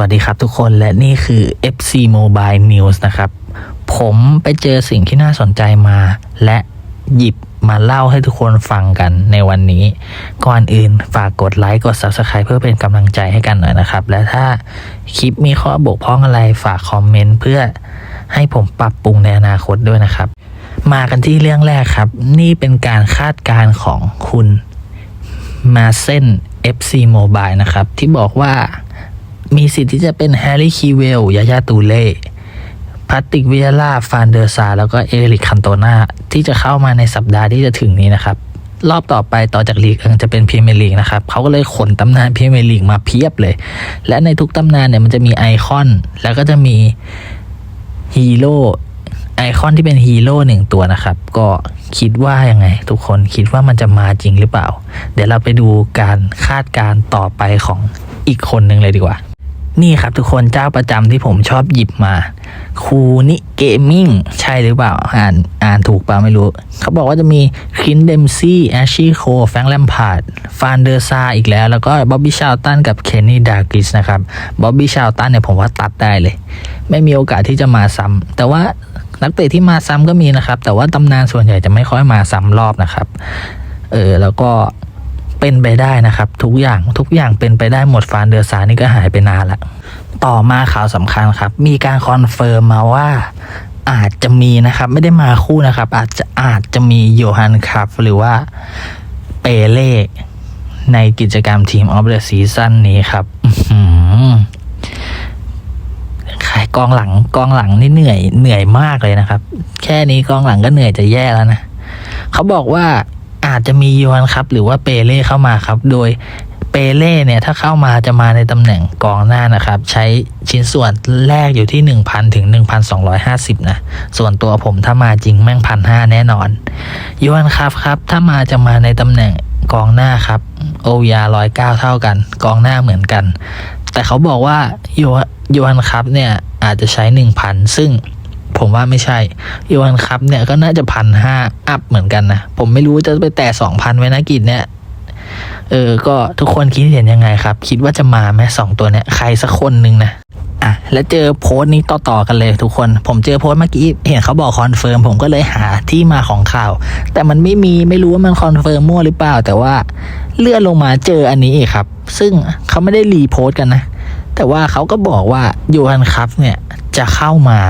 วัสดีครับทุกคนและนี่คือ FC Mobile News นะครับ ผมไปเจอสิ่งที่น่าสนใจมา และหยิบมาเล่าให้ทุกคนฟังกันในวันนี้ ก่อนอื่นฝากกดไลค์กด Subscribe เพื่อเป็นกำลังใจให้กันหน่อยนะครับ และถ้าคลิปมีข้อบกพร่องอะไรฝากคอมเมนต์เพื่อให้ผมปรับปรุงในอนาคตด้วยนะครับ มากันที่เรื่องแรกครับ นี่เป็นการคาดการณ์ของคุณมาเส้น FC Mobile นะครับ ที่บอกว่า มีสิทธิ์ที่จะเป็นแฮร์รี่คีเวลยายาตูเล่พาติกเวิยาลาฟานเดอร์ซา แล้วก็เอริกคันโตนาที่จะเข้ามาในสัปดาห์ที่จะถึงนี้นะครับ รอบต่อไปต่อจากลีกเองจะเป็นพรีเมียร์ลีกนะครับเขาก็เลยขนตำนานพรีเมียร์ลีกมาเพียบเลย และในทุกตำนานเนี่ยมันจะมีไอคอน แล้วก็จะมีฮีโร่ไอคอนที่เป็นฮีโร่หนึ่งตัวนะครับ ก็คิดว่ายังไง ทุกคนคิดว่ามันจะมาจริงหรือเปล่า เดี๋ยวเราไปดูการคาดการณ์ต่อไปของอีกคนหนึ่งเลยดีกว่า นี่ครับทุกคนเจ้าประจำที่ผมชอบหยิบมา คูนิเกมมิ่งใช่หรือเปล่า อ่านอ่านถูกเปล่าไม่รู้ เขาบอกว่าจะมีคินเดมซี่แอชชี่โคแฟงแลมพาร์ดฟานเดอร์ซาอีกแล้ว แล้วก็บ๊อบบี้ชาวตันกับเคนนี่ดากิสนะครับบ๊อบบี้ชาวตันเนี่ยผมว่าตัดได้เลย ไม่มีโอกาสที่จะมาซ้ำแต่ว่านักเตะที่มาซ้ำก็มีนะครับ แต่ว่าตำนานส่วนใหญ่จะไม่ค่อยมาซ้ำรอบนะครับเออแล้วก็ เป็นไปได้นะครับ ทุกอย่างทุกอย่างเป็นไปได้หมดฟานเดอร์ซานี่ก็หายไปนานละต่อมาข่าวสำคัญครับ มีการคอนเฟิร์มมาว่าอาจจะมีนะครับ ไม่ได้มาคู่นะครับ อาจจะอาจจะมีโยฮันครับหรือว่าเปเล่ในกิจกรรมทีมออฟเดอะซีซั่นนี้ครับขายกองหลังกองหลังนี่เหนื่อยเหนื่อยมากเลยนะครับ แค่นี้กองหลังก็เหนื่อยจะแย่แล้วนะ เขาบอกว่า อาจจะมียฮันครับ หรือว่าเปเล่เข้ามาครับ โดยเปเล่เนี่ยถ้าเข้ามาจะมาในตำแหน่งกองหน้านะครับ ใช้ชิ้นส่วนแรกอยู่ที่ 1,000 ถึง 1,250 นะ ส่วนตัวผมถ้ามาจริงแม่งพันห้าแน่นอนยฮันครับครับ ถ้ามาจะมาในตำแหน่งกองหน้าครับโอยาร้อยเก้าเท่ากัน กองหน้าเหมือนกัน แต่เขาบอกว่ายโยฮันครับเนี่ยอาจจะใช้ 1,000 ซึ่ง ผมว่าไม่ใช่โยฮันครับเนี่ยก็น่าจะพันห้าอัพเหมือนกันนะ ผมไม่รู้จะไปแต่สองพันไว้นะกิจเนี่ยเออ ก็ทุกคนคิดเห็นยังไงครับ คิดว่าจะมาไหมสองตัวเนี่ย ใครสักคนหนึ่งนะอะแล้วเจอโพสต์นี้ต่อๆกันเลยทุกคน ผมเจอโพสต์เมื่อกี้เห็นเขาบอกคอนเฟิร์มผมก็เลยหาที่มาของข่าว แต่มันไม่มีไม่รู้ว่ามันคอนเฟิร์มมั่วหรือเปล่า แต่ว่าเลื่อนลงมาเจออันนี้อีกครับ ซึ่งเขาไม่ได้รีโพสต์กันนะ แต่ว่าเขาก็บอกว่าโยฮันครับเนี่ยจะเข้ามา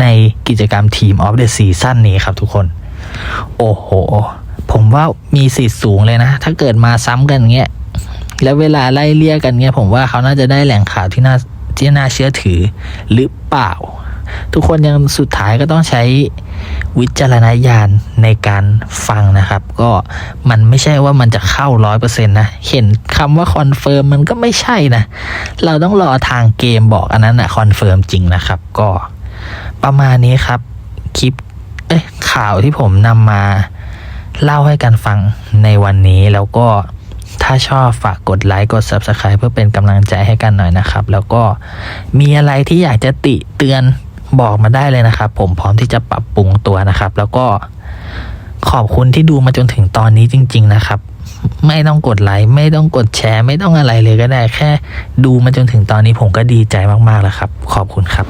ในกิจกรรมทีมออฟเดอะซีซั่นนี้ครับทุกคน โอ้โห ผมว่ามีสิทธิ์สูงเลยนะ ถ้าเกิดมาซ้ำกันเงี้ย แล้วเวลาไล่เลี่ยกันเงี้ย ผมว่าเขาน่าจะได้แหล่งข่าวที่น่าที่น่าเชื่อถือหรือเปล่า ทุกคนยังสุดท้ายก็ต้องใช้วิจารณญาณในการฟังนะครับ ก็มันไม่ใช่ว่ามันจะเข้าร้อยเปอร์เซ็นต์นะ เห็นคำว่าคอนเฟิร์มมันก็ไม่ใช่นะ เราต้องรอทางเกมบอกอันนั้นนะคอนเฟิร์มจริงนะครับ ก็ ประมาณนี้ครับคลิปเอ้ยข่าวที่ผมนำมาเล่าให้กันฟังในวันนี้แล้วก็ถ้าชอบฝากกดไลค์กด Subscribe เพื่อเป็นกำลังใจให้กันหน่อยนะครับ แล้วก็มีอะไรที่อยากจะติเตือนบอกมาได้เลยนะครับ ผมพร้อมที่จะปรับปรุงตัวนะครับ แล้วก็ขอบคุณที่ดูมาจนถึงตอนนี้จริง ๆ นะครับ ไม่ต้องกดไลค์ไม่ต้องกดแชร์ ไม่ต้องอะไรเลยก็ได้แค่ดูมาจนถึงตอนนี้ผมก็ดีใจมากๆแล้วครับ ขอบคุณครับ